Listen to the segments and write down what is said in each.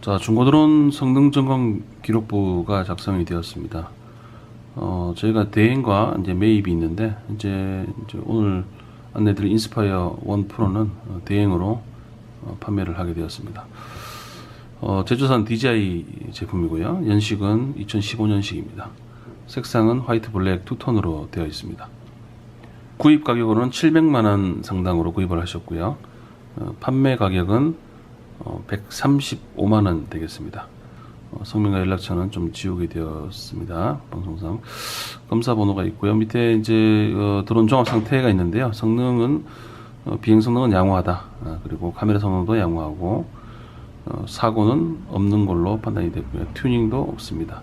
자, 중고드론 성능 점검 기록부가 작성이 되었습니다. 어, 저희가 대행과 이제 매입이 있는데 이제, 이제 오늘 안내드릴 인스파이어 1 프로는 어, 대행으로 어, 판매를 하게 되었습니다. 어, 제조산 DJI 제품이고요. 연식은 2015년식입니다. 색상은 화이트 블랙 투톤으로 되어 있습니다. 구입 가격으로는 700만 원 상당으로 구입을 하셨고요. 어, 판매 가격은 어, 135만 원 되겠습니다. 어, 성명과 연락처는 좀 지우게 되었습니다. 방송상 검사 번호가 있고요. 밑에 이제 어, 드론 종합 상태가 있는데요. 성능은 어, 비행 성능은 양호하다. 아, 그리고 카메라 성능도 양호하고 어, 사고는 없는 걸로 판단이 되고요. 튜닝도 없습니다.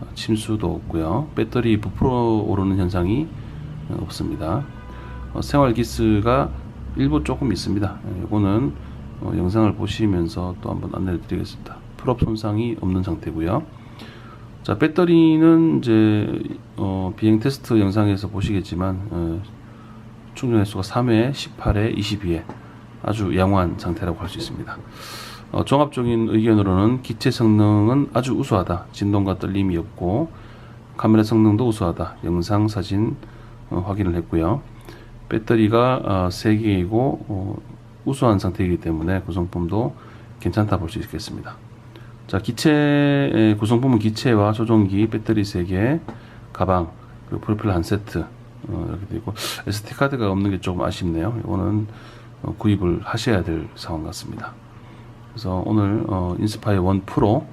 어, 침수도 없고요. 배터리 부풀어 오르는 현상이 어, 없습니다. 어, 생활 기스가 일부 조금 있습니다. 예, 이거는 어, 영상을 보시면서 또 한번 안내를 드리겠습니다. 풀업 손상이 없는 상태고요. 자, 배터리는 이제 어, 비행 테스트 영상에서 보시겠지만 어, 충전 횟수가 3회, 18회, 22회 아주 양호한 상태라고 할 수 있습니다. 어, 종합적인 의견으로는 기체 성능은 아주 우수하다. 진동과 떨림이 없고 카메라 성능도 우수하다. 영상, 사진 어, 확인을 했고요. 배터리가 어, 3개이고 어, 우수한 상태이기 때문에 구성품도 괜찮다 볼 수 있겠습니다. 자, 기체 구성품은 기체와 조종기, 배터리 3개, 가방, 그리고 프로펠러 한 세트 어, 이렇게 되고 SD 카드가 없는 게 조금 아쉽네요. 이거는 어, 구입을 하셔야 될 상황 같습니다. 그래서 오늘 어, 인스파이어 1 프로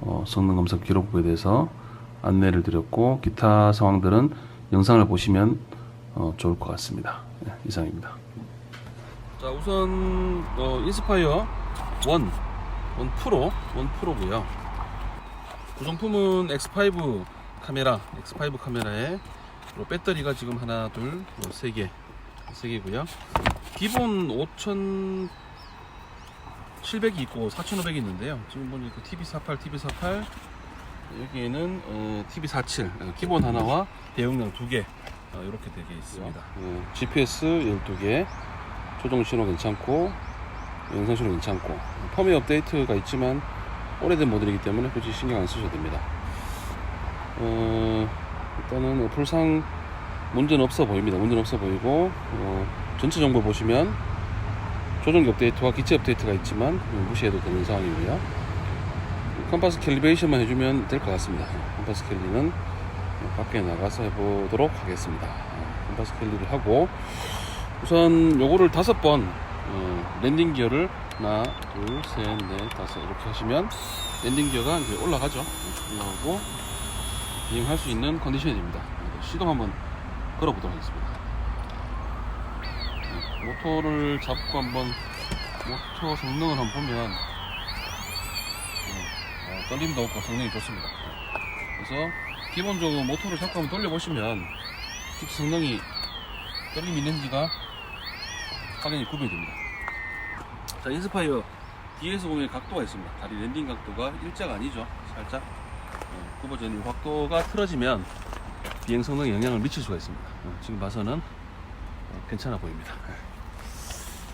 어, 성능 검사 기록부에 대해서 안내를 드렸고 기타 상황들은 영상을 보시면 어, 좋을 것 같습니다. 네, 이상입니다. 자 우선 어, 인스파이어 1, 1 프로, 1 프로고요. 구성품은 X5 카메라, X5 카메라에 배터리가 지금 하나, 둘, 뭐, 세 개, 세 개고요. 기본 5,700이 있고 4,500이 있는데요. 지금 보니까 TV48, TV48 여기에는 어, TV47 어, 기본 하나와 대용량 두 개. 어, 이렇게 되게 있습니다. GPS 12개, 조종 신호 괜찮고, 영상 신호 괜찮고, 펌웨어 업데이트가 있지만, 오래된 모델이기 때문에 굳이 신경 안 쓰셔도 됩니다. 어, 일단은 어플상 문제는 없어 보입니다. 문제는 없어 보이고, 어, 전체 정보 보시면, 조종기 업데이트와 기체 업데이트가 있지만, 어, 무시해도 되는 상황이고요. 컴파스 캘리베이션만 해주면 될 것 같습니다. 컴파스 캘리는 밖에 나가서 해보도록 하겠습니다. 어, 컴파스 캘리를 하고 우선 요거를 다섯 번 어, 랜딩 기어를 하나, 둘, 셋, 넷, 다섯 이렇게 하시면 랜딩 기어가 이제 올라가죠. 올라오고 비행할 수 있는 컨디션이 됩니다. 네, 시동 한번 걸어 보도록 하겠습니다. 네, 모터를 잡고 한번 모터 성능을 한번 보면 네, 어, 떨림도 없고 성능이 좋습니다. 네, 그래서 기본적으로 모터를 잡고 한번 돌려보시면 특히 성능이 떨림이 있는지가 확연히 구분이 됩니다. 자, 인스파이어 뒤에서 보면 각도가 있습니다. 다리 랜딩 각도가 일자가 아니죠. 살짝 어, 굽어져 있는 각도가 틀어지면 비행 성능에 영향을 미칠 수가 있습니다. 어, 지금 봐서는 어, 괜찮아 보입니다.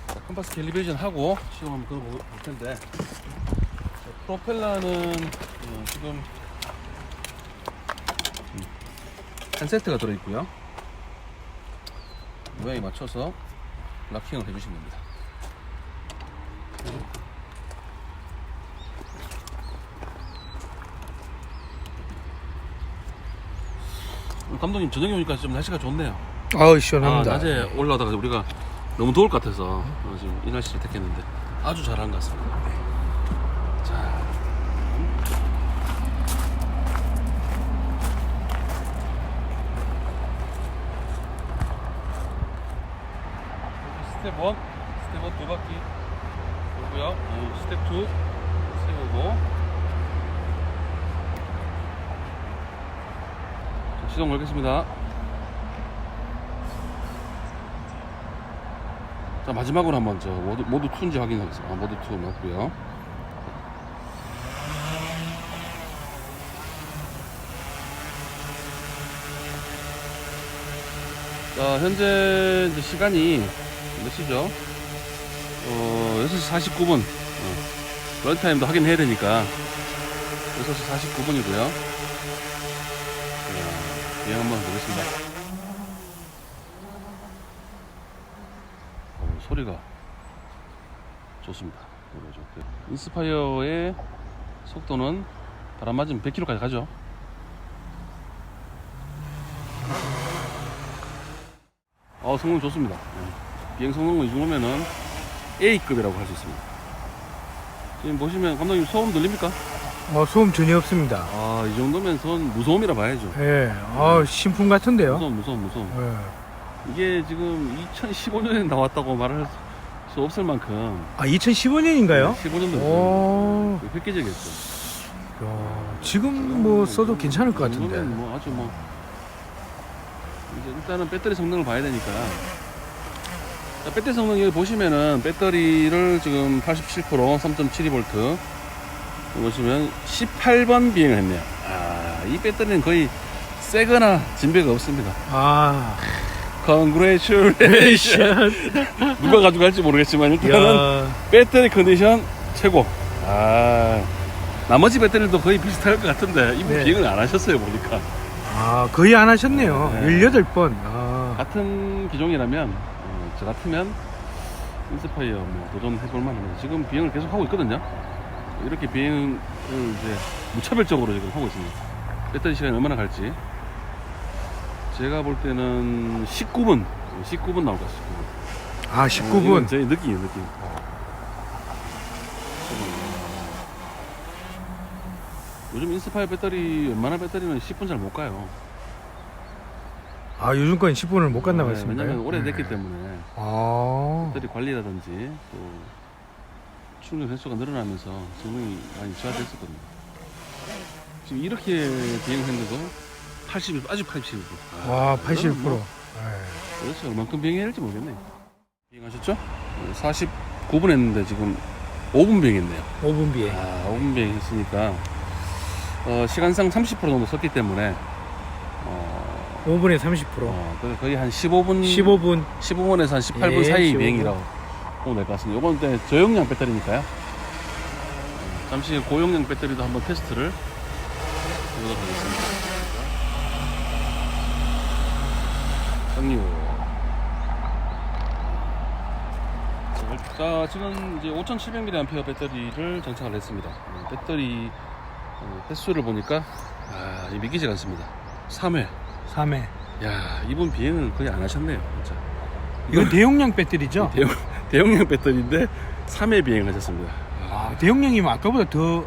자, 컴파스 캘리베이션 하고 시동 한번 걸어볼 텐데 자, 프로펠러는 어, 지금 한 세트가 들어있고요. 모양에 맞춰서 락킹을 됩니다. 오늘 감독님 저녁에 오니까 좀 날씨가 좋네요. 아우 아, 시원합니다. 낮에 올라다가 우리가 너무 더울 것 같아서 어, 지금 이 날씨를 택했는데 아주 잘한 것 같습니다. 스텝 1, 스텝 1 두 바퀴 돌고요. 어, 스텝 2 세우고 자, 시동 걸겠습니다. 자 마지막으로 한번 저 모두 모두 2인지 확인하겠습니다. 아, 모두 2 맞고요. 자 현재 시간이 몇 시죠? 어 6시 49분. 어, 런타임도 확인해야 되니까 6시 49분이고요 비행 한번 보겠습니다 어, 소리가 좋습니다 좋고요. 인스파이어의 속도는 바람 맞으면 100km까지 가죠 어 성능 좋습니다 네. 비행 성능은 이 정도면은 A급이라고 할 수 있습니다 지금 보시면 감독님 소음 들립니까? 어, 소음 전혀 없습니다. 아 이 정도면 선 무소음이라 봐야죠 예, 아, 신품 같은데요. 무소음 무소음 무소음 예. 이게 지금 2015년에 나왔다고 말할 수 없을 만큼 아, 2015년인가요? 15년도 오, 획기적이었죠 야, 지금 뭐 써도 괜찮을 것 같은데. 뭐 아주 뭐 이제 일단은 배터리 성능을 봐야 되니까 자, 배터리 성능 여기 보시면은 배터리를 지금 87% 3.72V 보시면 18번 비행을 했네요. 아 이 배터리는 거의 새거나 진배가 없습니다. 아, Congratulations. 누가 가져갈지 모르겠지만 일단은 야, 배터리 컨디션 최고. 아 나머지 배터리도 거의 비슷할 것 같은데 이분 네. 비행을 안 하셨어요 보니까. 아, 거의 안 하셨네요. 네. 18번. 아, 같은 기종이라면 어, 저 같으면 인스파이어 뭐 도전해볼 만합니다. 지금 비행을 계속 하고 있거든요. 이렇게 비행을 이제 무차별적으로 지금 하고 있습니다. 배터리 시간이 얼마나 갈지 제가 볼 때는 19분 19분 나올 것 같습니다. 아, 19분. 저희 느낌이에요 느낌. 요즘 인스파이어 배터리 웬만한 배터리는 10분 잘 못 가요. 아, 요즘 건 10분을 못 갔나 네, 봤습니다. 왜냐면 오래됐기 때문에 아, 배터리 관리라든지 또 충전 횟수가 늘어나면서 성능이 많이 저하됐었거든요. 지금 이렇게 비행했는데도 80, 아주 80. 와, 80%. 뭐, 예. 그렇죠. 얼만큼 비행해야 할지 모르겠네요. 비행하셨죠? 49분 했는데 지금 5분 비행했네요. 5분 비에. 아, 5분 비행했으니까 어, 시간상 30% 정도 썼기 때문에 어, 5분에 30%. 어, 그래서 거의 한 15분 15분. 15분에서 한 18분 예, 사이 15분. 비행이라고 보면 될 것 같습니다. 이건 때 저용량 배터리니까요. 어, 잠시 고용량 배터리도 한번 테스트를 해보도록 하겠습니다. 당류. 자, 지금 이제 5,700mAh 배터리를 장착을 했습니다. 어, 배터리 어, 횟수를 보니까 아, 이 믿기지가 않습니다. 3회. 3회. 야, 이분 비행을 거의 안 하셨네요, 진짜. 이건 대용량 배터리죠? 대용, 대용량 배터리인데 3회 비행을 하셨습니다. 아, 대용량이면 아까보다 더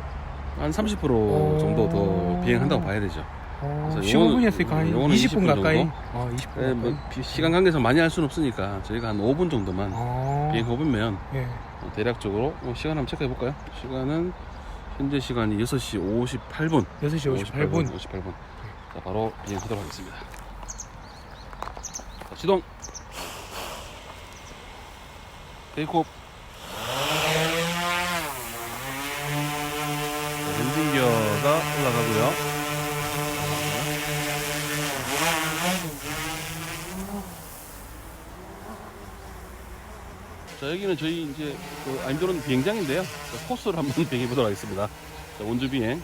한 30% 오. 정도 더 비행한다고 봐야 되죠. 어, 그래서 15분이었으니까 한 요거는 20분 20분 가까이. 정도? 어, 20분 예, 뭐 가까이. 비- 시간 관계에서 많이 할 수는 없으니까 저희가 한 5분 정도만 어, 비행해보면 예. 어, 대략적으로 어, 시간 한번 체크해 볼까요? 시간은 현재 시간이 6시 58분. 6시 58분. 58분. 자, 바로 비행하도록 하겠습니다. 자, 시동. 자, 랜딩 기어가 올라가고요. 자, 여기는 저희 이제 그 아임드론 비행장인데요. 자, 코스를 한번 비행해 보도록 하겠습니다. 자, 원주 비행.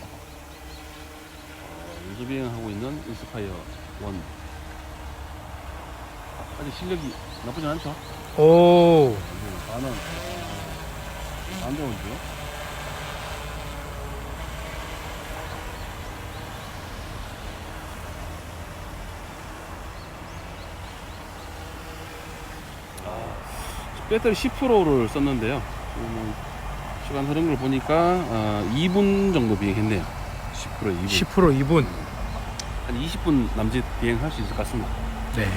어, 원주 비행하고 있는 인스파이어 1. 아직 실력이 나쁘진 않죠? 오, 반은 안 좋은데요? 아, 배터리 10%를 썼는데요. 지금은 시간 흐른 걸 보니까 어, 2분 정도 비행했네요. 10% 2분. 10% 2분. 한 20분 남짓 비행할 수 있을 것 같습니다. 네.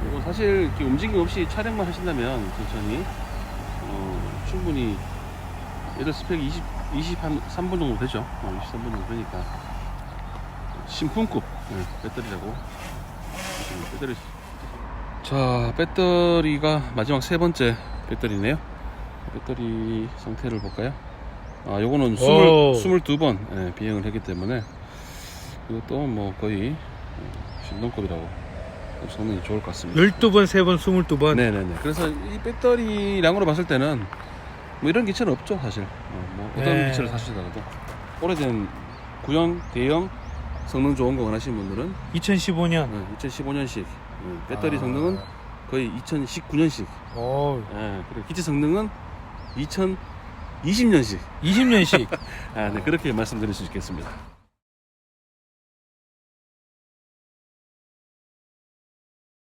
그리고 사실 이렇게 움직임 없이 촬영만 하신다면 천천히 어, 충분히 얘들 스펙 20, 23분 정도 되죠. 어, 23분 정도 되니까 신품급 네, 배터리라고 배터리 자 배터리가 마지막 세 번째 배터리네요. 배터리 상태를 볼까요? 아 요거는 오. 20, 22번 예, 비행을 했기 때문에 이것도 뭐 거의 어, 신동급이라고 성능이 좋을 것 같습니다. 12번, 3번, 22번. 네네네. 그래서 이 배터리량으로 봤을 때는 뭐 이런 기체는 없죠 사실. 어, 뭐 어떤 네. 기체를 사시더라도 오래된 구형 대형 성능 좋은 거 원하시는 분들은 2015년. 2015년식 배터리 아. 성능은 거의 2019년식. 어, 예, 그리고 기체 성능은 2020년식. 20년씩. 아, 네, 그렇게 말씀드릴 수 있겠습니다.